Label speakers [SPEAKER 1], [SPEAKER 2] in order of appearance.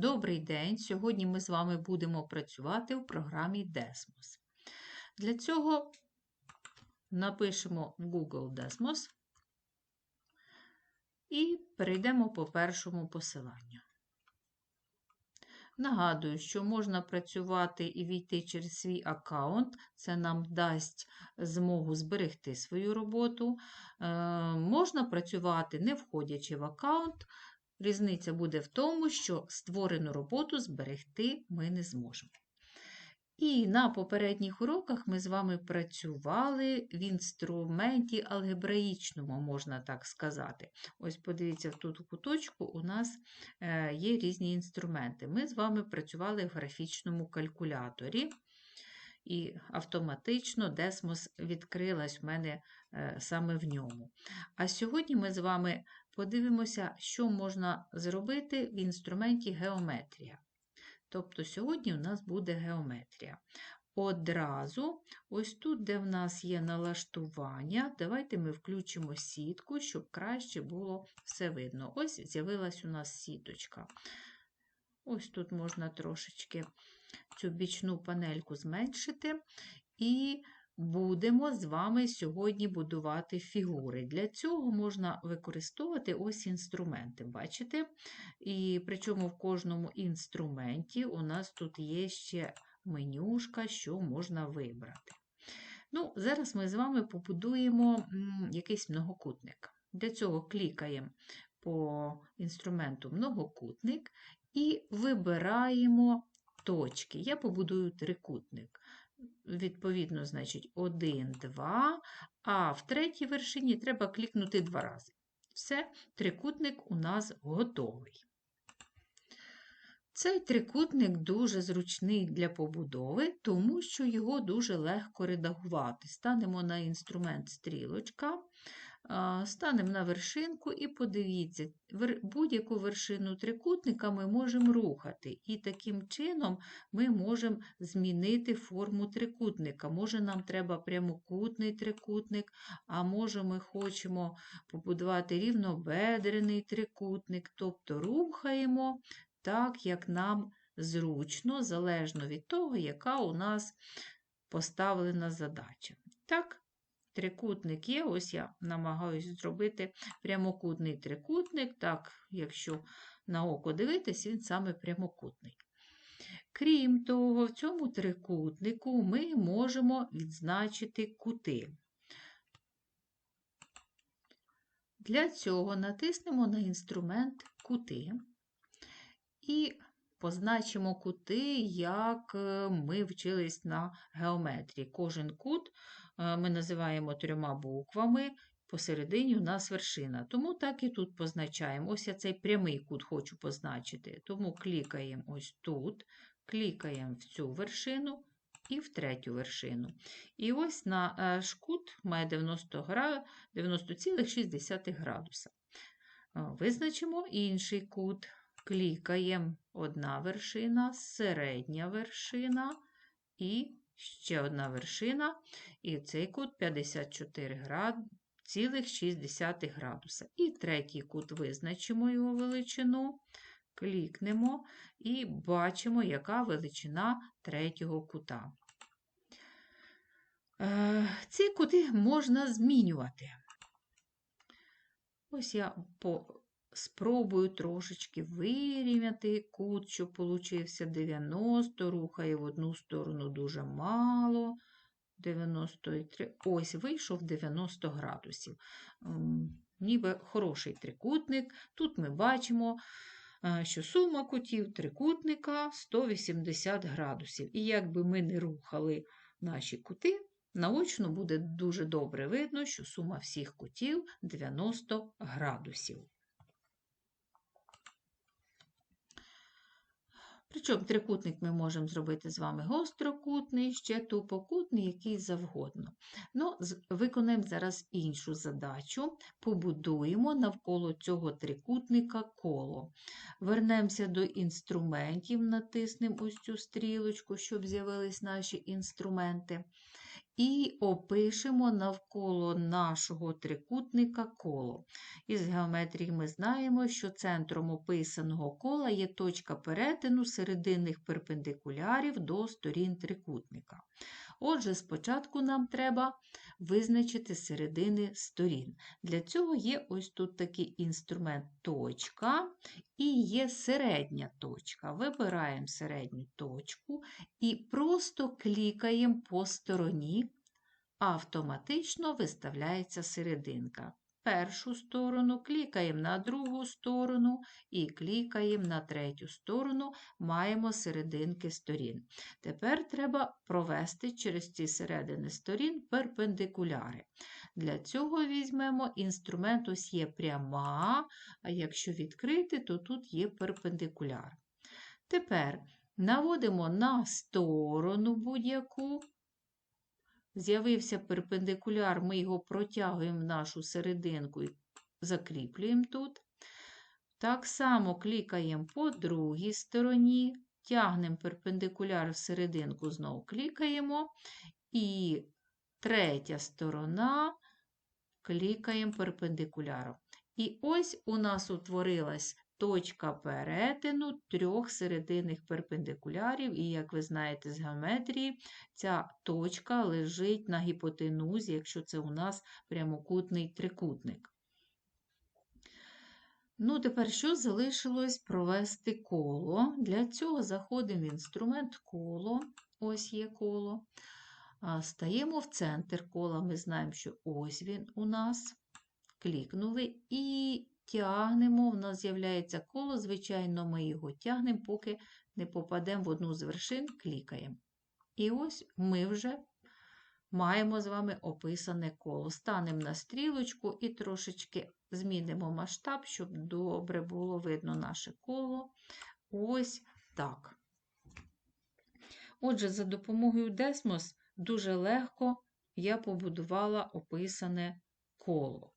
[SPEAKER 1] Добрий день! Сьогодні ми з вами будемо працювати в програмі Desmos. Для цього напишемо Google Desmos і перейдемо по першому посиланню. Нагадую, що можна працювати і війти через свій аккаунт, це нам дасть змогу зберегти свою роботу. Е, можна працювати, не входячи в аккаунт. Різниця буде в тому, що створену роботу зберегти ми не зможемо. І на попередніх уроках ми з вами працювали в інструменті алгебраїчному, можна так сказати. Ось подивіться, тут у куточку у нас е, є різні інструменти. Ми з вами працювали в графічному калькуляторі. І автоматично Desmos відкрилась в мене е, саме в ньому. А сьогодні ми з вами подивимося, що можна зробити в інструменті геометрія. Тобто, сьогодні у нас буде геометрія. Одразу, ось тут, де в нас є налаштування, давайте ми включимо сітку, щоб краще було все видно. Ось з'явилась у нас сіточка. Ось тут можна трошечки цю бічну панельку зменшити. І будемо з вами сьогодні будувати фігури. Для цього можна використовувати ось інструменти, бачите? І причому в кожному інструменті у нас тут є ще менюшка, що можна вибрати. Ну, Зараз ми з вами побудуємо якийсь многокутник. Для цього клікаємо по інструменту многокутник і вибираємо точки. Я побудую трикутник відповідно, значить, 1, 2, а в третій вершині треба клікнути два рази. Все, трикутник у нас готовий. Цей трикутник дуже зручний для побудови, тому що його дуже легко редагувати. Станемо на інструмент стрілочка, Станемо на вершинку і подивіться, будь-яку вершину трикутника ми можемо рухати, і таким чином ми можемо змінити форму трикутника. Може, нам треба прямокутний трикутник, а може, ми хочемо побудувати рівнобедрений трикутник, тобто рухаємо так, як нам зручно, залежно від того, яка у нас поставлена задача. Так, Трикутник є, ось я намагаюся зробити прямокутний трикутник, так, якщо на око дивитись, він саме прямокутний. Крім того, в цьому трикутнику ми можемо відзначити кути. Для цього натиснемо на інструмент кути і позначимо кути, як е, ми вчились на геометрії. Кожен кут ми називаємо трьома буквами, посередині у нас вершина. Тому так і тут позначаємо. Ось я цей прямий кут хочу позначити. Тому клікаємо ось тут, клікаємо в цю вершину і в третю вершину. І ось на е, шкут має 90,6 90 градуса. Е, визначимо інший кут. Клікаємо одна вершина, середня вершина і ще одна вершина, і цей кут 54 град... цілих 60 градуса. І третій кут визначимо його величину, клікнемо і бачимо, яка величина третього кута. Е, ці кути можна змінювати. Ось я по Спробую трошечки вирівняти кут, щоб получився 90, рухає в одну сторону дуже мало. 93. Ось, вийшов 90 градусів. Ніби хороший трикутник. Тут ми бачимо, що сума кутів трикутника 180 градусів. І якби ми не рухали наші кути, наочно буде дуже добре видно, що сума всіх кутів 90 градусів. Причому трикутник ми можемо зробити з вами гострокутний, ще тупокутний, який завгодно. Ну, Виконаємо зараз іншу задачу. Побудуємо навколо цього трикутника коло. Вернемося до інструментів, натиснемо ось цю стрілочку, щоб з'явились наші інструменти. І опишемо навколо нашого трикутника коло. Із геометрії ми знаємо, що центром описаного кола є точка перетину серединних перпендикулярів до сторін трикутника. Отже, спочатку нам треба визначити середини сторін. Для цього є ось тут такий інструмент точка і є середня точка. Вибираємо середню точку і просто клікаємо по стороні, автоматично виставляється серединка. Першу сторону клікаємо на другу сторону і клікаємо на третю сторону, маємо серединки сторін. Тепер треба провести через ці середини сторін перпендикуляри. Для цього візьмемо інструмент, ось є пряма, а якщо відкрити, то тут є перпендикуляр. Тепер наводимо на сторону будь-яку. З'явився перпендикуляр, ми його протягуємо в нашу серединку і закріплюємо тут. Так само клікаємо по другій стороні, тягнемо перпендикуляр в серединку, знову клікаємо. І третя сторона клікаємо перпендикуляром. І ось у нас утворилась точка перетину трьох серединних перпендикулярів, і, як ви знаєте з геометрії, ця точка лежить на гіпотенузі, якщо це у нас прямокутний трикутник. Ну, тепер що залишилось провести коло? Для цього заходимо в інструмент коло, ось є коло. Стаємо в центр кола, ми знаємо, що ось він у нас. Клікнули і тягнемо, в нас з'являється коло, звичайно, ми його тягнемо, поки не попадемо в одну з вершин, клікаємо. І ось ми вже маємо з вами описане коло. Станемо на стрілочку і трошечки змінимо масштаб, щоб добре було видно наше коло. Ось так. Отже, за допомогою Desmos дуже легко я побудувала описане коло.